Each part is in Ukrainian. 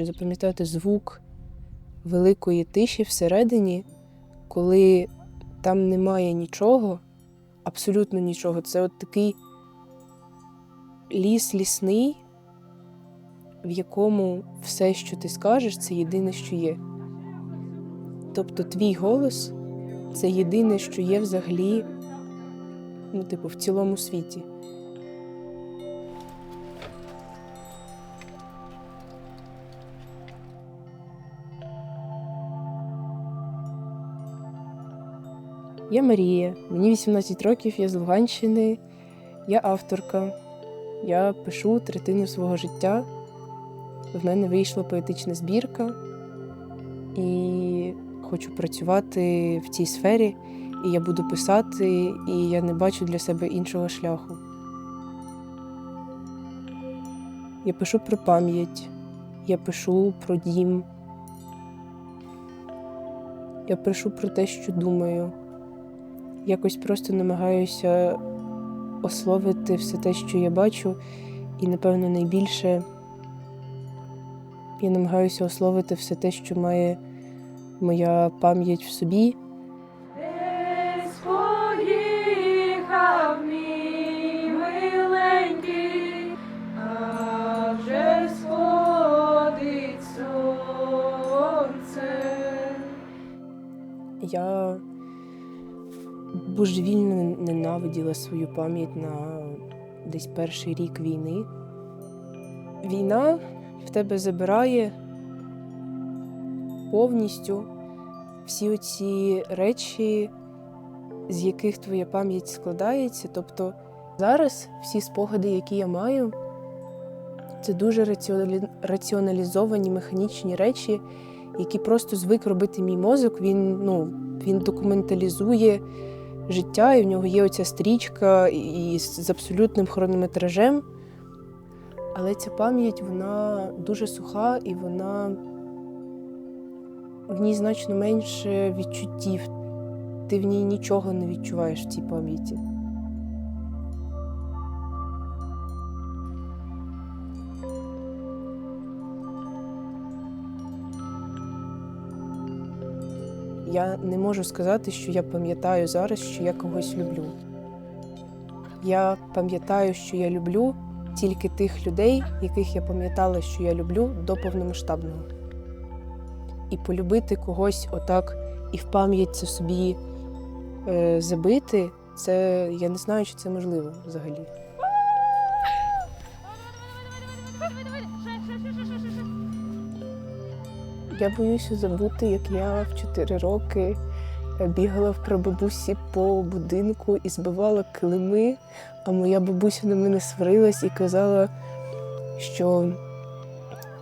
хочу запам'ятати звук великої тиші всередині, коли там немає нічого, абсолютно нічого. Це от такий ліс лісний, в якому все, що ти скажеш, це єдине, що є. Тобто твій голос це єдине, що є взагалі, ну, типу, в цілому світі. Я Марія, мені 18 років, я з Луганщини, я авторка. Я пишу третину свого життя. В мене вийшла поетична збірка, і хочу працювати в цій сфері, і я буду писати, і я не бачу для себе іншого шляху. Я пишу про пам'ять, я пишу про дім. Я пишу про те, що думаю. Якось просто намагаюся ословити все те, що я бачу, і, напевно, найбільше я намагаюся ословити все те, що має моя пам'ять в собі. Десь божевільно ненавиділа свою пам'ять на десь перший рік війни. Війна в тебе забирає повністю всі оці речі, з яких твоя пам'ять складається. Тобто зараз всі спогади, які я маю, це дуже раціоналі- раціоналізовані механічні речі, які просто звик робити мій мозок. Він, ну, він документалізує життя, і в нього є оця стрічка і з абсолютним хронометражем. Але ця пам'ять вона дуже суха і вона в ній значно менше відчуттів. Ти в ній нічого не відчуваєш в цій пам'яті. Я не можу сказати, що я пам'ятаю зараз, що я когось люблю. Я пам'ятаю, що я люблю тільки тих людей, яких я пам'ятала, що я люблю до повномасштабного. І полюбити когось отак і в пам'ять це собі е, забити, це я не знаю, чи це можливо взагалі. Я боюся забути, як я в 4 роки е, бігала в прабабусі по будинку і збивала килими, а моя бабуся на мене сварилась і казала, що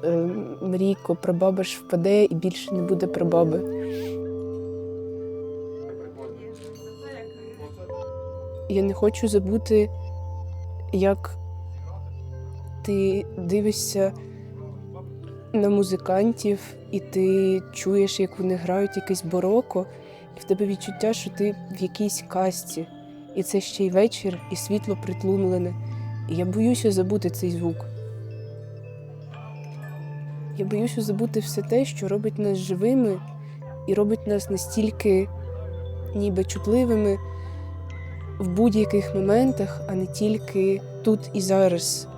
е, Марійко, прабаба ж впаде і більше не буде прабаби. Я не хочу забути, як ти дивишся на музикантів, і ти чуєш, як вони грають якесь бароко, і в тебе відчуття, що ти в якійсь касті, і це ще й вечір, і світло притлумлене. І я боюся забути цей звук. Я боюся забути все те, що робить нас живими і робить нас настільки ніби чутливими в будь-яких моментах, а не тільки тут і зараз.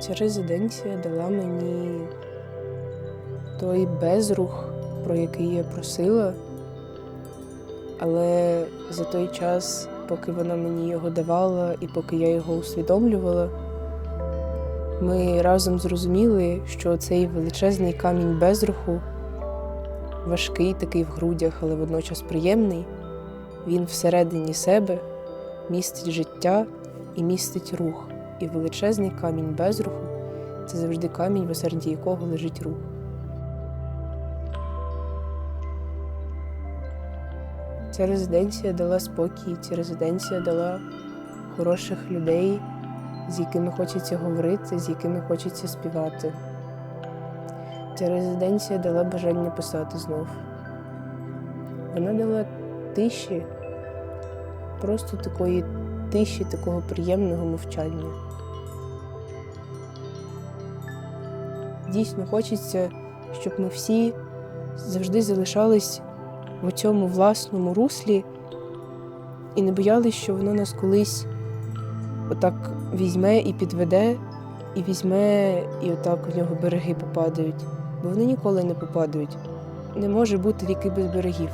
Ця резиденція дала мені той безрух, про який я просила, але за той час, поки вона мені його давала і поки я його усвідомлювала, ми разом зрозуміли, що цей величезний камінь безруху, важкий такий в грудях, але водночас приємний, він всередині себе містить життя і містить рух. І величезний камінь безруху це завжди камінь, в осерді якого лежить рух. Ця резиденція дала спокій, ця резиденція дала хороших людей, з якими хочеться говорити, з якими хочеться співати. Ця резиденція дала бажання писати знов. Вона дала тиші, просто такої тиші, такого приємного мовчання. Дійсно хочеться, щоб ми всі завжди залишались в цьому власному руслі і не боялись, що воно нас колись отак візьме і підведе, і візьме, і отак у нього береги попадають. Бо вони ніколи не попадають. Не може бути ріки без берегів.